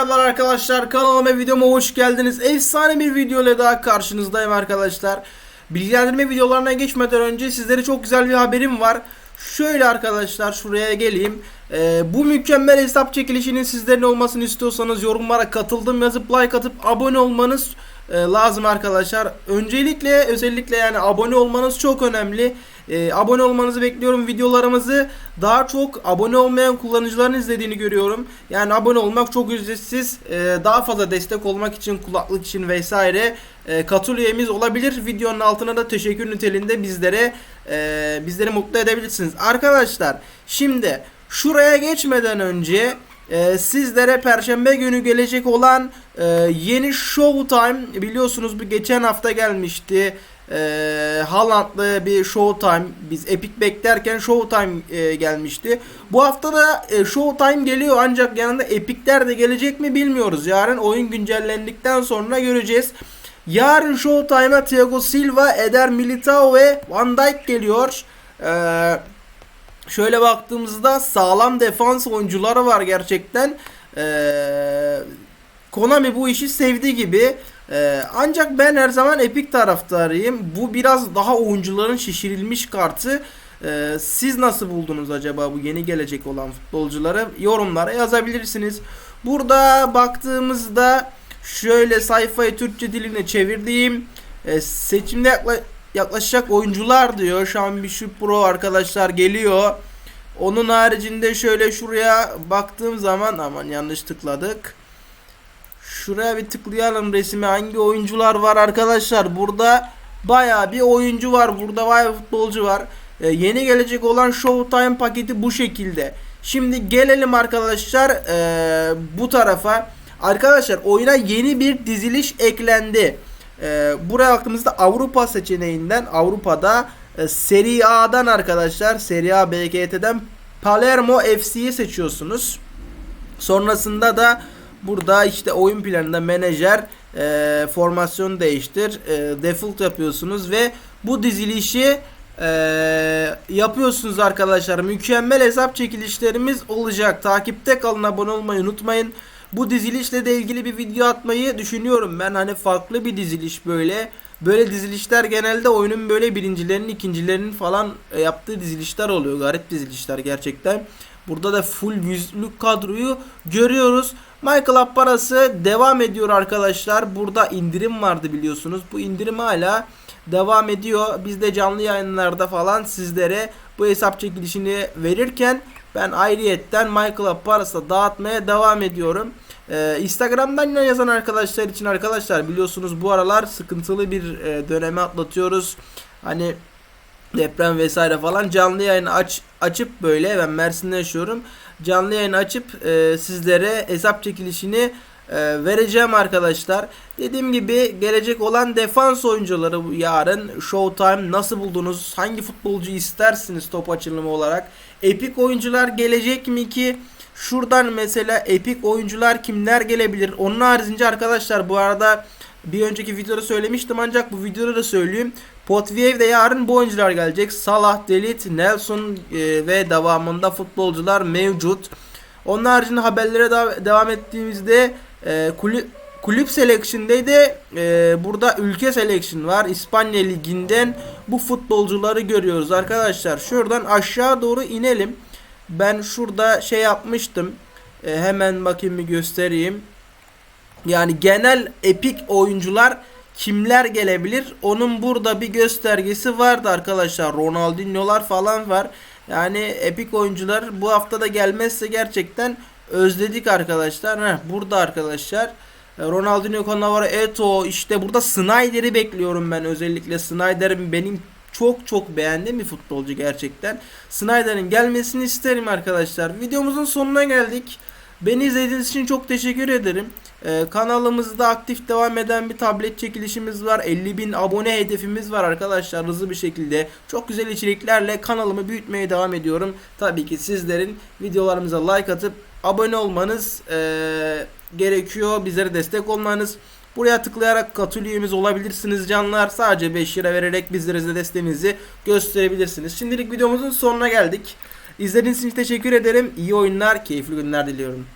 merhabalar arkadaşlar kanalıma videoma hoş geldiniz. Efsane bir video ile daha karşınızdayım arkadaşlar. Bilgilendirme videolarına geçmeden önce sizlere çok güzel bir haberim var. Şöyle arkadaşlar şuraya geleyim. Ee, bu mükemmel hesap çekilişinin sizlerin olmasını istiyorsanız yorumlara katıldım yazıp like atıp abone olmanız e, lazım arkadaşlar. Öncelikle özellikle yani abone olmanız çok önemli. E, abone olmanızı bekliyorum. Videolarımızı daha çok abone olmayan kullanıcıların izlediğini görüyorum. Yani abone olmak çok ücretsiz. E, daha fazla destek olmak için kulaklık için vesaire e, katıl üyemiz olabilir. Videonun altına da teşekkür niteliğinde bizlere e, bizleri mutlu edebilirsiniz. Arkadaşlar şimdi şuraya geçmeden önce ee, sizlere perşembe günü gelecek olan e, yeni Showtime biliyorsunuz bu geçen hafta gelmişti. E, Haaland'lı bir Showtime biz Epic beklerken Showtime e, gelmişti. Bu hafta da e, Showtime geliyor ancak yanında Epic'ler de gelecek mi bilmiyoruz. Yarın oyun güncellendikten sonra göreceğiz. Yarın Showtime'a Thiago Silva, Eder Militao ve Van Dijk geliyor. Eee şöyle baktığımızda sağlam defans oyuncuları var gerçekten. Ee, Konami bu işi sevdi gibi. Ee, ancak ben her zaman Epic taraftarıyım. Bu biraz daha oyuncuların şişirilmiş kartı. Ee, siz nasıl buldunuz acaba bu yeni gelecek olan futbolcuları? Yorumlara yazabilirsiniz. Burada baktığımızda şöyle sayfayı Türkçe diline çevirdiğim e, seçimde yaklaşık yaklaşacak oyuncular diyor. Şu an bir şu pro arkadaşlar geliyor. Onun haricinde şöyle şuraya baktığım zaman aman yanlış tıkladık. Şuraya bir tıklayalım resmi hangi oyuncular var arkadaşlar. Burada baya bir oyuncu var. Burada baya futbolcu var. Ee, yeni gelecek olan Showtime paketi bu şekilde. Şimdi gelelim arkadaşlar ee, bu tarafa. Arkadaşlar oyuna yeni bir diziliş eklendi. E, buraya baktığımızda Avrupa seçeneğinden Avrupa'da e, Serie A'dan arkadaşlar Serie A BGT'den Palermo FC'yi seçiyorsunuz. Sonrasında da burada işte oyun planında menajer e, formasyonu değiştir e, default yapıyorsunuz ve bu dizilişi e, yapıyorsunuz arkadaşlar. Mükemmel hesap çekilişlerimiz olacak. Takipte kalın abone olmayı unutmayın. Bu dizilişle de ilgili bir video atmayı düşünüyorum ben. Hani farklı bir diziliş böyle. Böyle dizilişler genelde oyunun böyle birincilerinin ikincilerinin falan e, yaptığı dizilişler oluyor. Garip dizilişler gerçekten. Burada da full yüzlük kadroyu görüyoruz. Michael parası devam ediyor arkadaşlar. Burada indirim vardı biliyorsunuz. Bu indirim hala devam ediyor. Biz de canlı yayınlarda falan sizlere bu hesap çekilişini verirken ben ayrıyetten Michael'a parası dağıtmaya devam ediyorum. Ee, Instagram'dan yazan arkadaşlar için arkadaşlar biliyorsunuz bu aralar sıkıntılı bir e, dönemi atlatıyoruz. Hani deprem vesaire falan canlı yayın aç açıp böyle ben Mersin'de yaşıyorum. Canlı yayın açıp e, sizlere hesap çekilişini e, vereceğim arkadaşlar. Dediğim gibi gelecek olan defans oyuncuları yarın Showtime nasıl buldunuz? Hangi futbolcu istersiniz top açılımı olarak? Epik oyuncular gelecek mi ki? Şuradan mesela epik oyuncular kimler gelebilir? Onun haricince arkadaşlar bu arada bir önceki videoda söylemiştim ancak bu videoda da söyleyeyim. Potviev'de yarın bu oyuncular gelecek. Salah, Delit, Nelson e, ve devamında futbolcular mevcut. Onun haricinde haberlere da devam ettiğimizde e, kulüp kulüp selection'de e, burada ülke selection var. İspanya liginden bu futbolcuları görüyoruz arkadaşlar. Şuradan aşağı doğru inelim. Ben şurada şey yapmıştım. E, hemen bakayım bir göstereyim. Yani genel epik oyuncular kimler gelebilir? Onun burada bir göstergesi vardı arkadaşlar. Ronaldinho'lar falan var. Yani epik oyuncular bu hafta da gelmezse gerçekten özledik arkadaşlar. Heh, burada arkadaşlar. E, Ronaldinho, Cannavaro, Eto işte burada Snyder'i bekliyorum ben özellikle. Snyder'in benim çok çok beğendiğim bir futbolcu gerçekten. Snyder'in gelmesini isterim arkadaşlar. Videomuzun sonuna geldik. Beni izlediğiniz için çok teşekkür ederim. Ee, kanalımızda aktif devam eden bir tablet çekilişimiz var. 50 bin abone hedefimiz var arkadaşlar hızlı bir şekilde. Çok güzel içeriklerle kanalımı büyütmeye devam ediyorum. Tabii ki sizlerin videolarımıza like atıp abone olmanız ee, gerekiyor. Bizlere destek olmanız. Buraya tıklayarak katıl üyemiz olabilirsiniz canlar. Sadece 5 lira vererek bizlere de desteğinizi gösterebilirsiniz. Şimdilik videomuzun sonuna geldik. İzlediğiniz için teşekkür ederim. İyi oyunlar, keyifli günler diliyorum.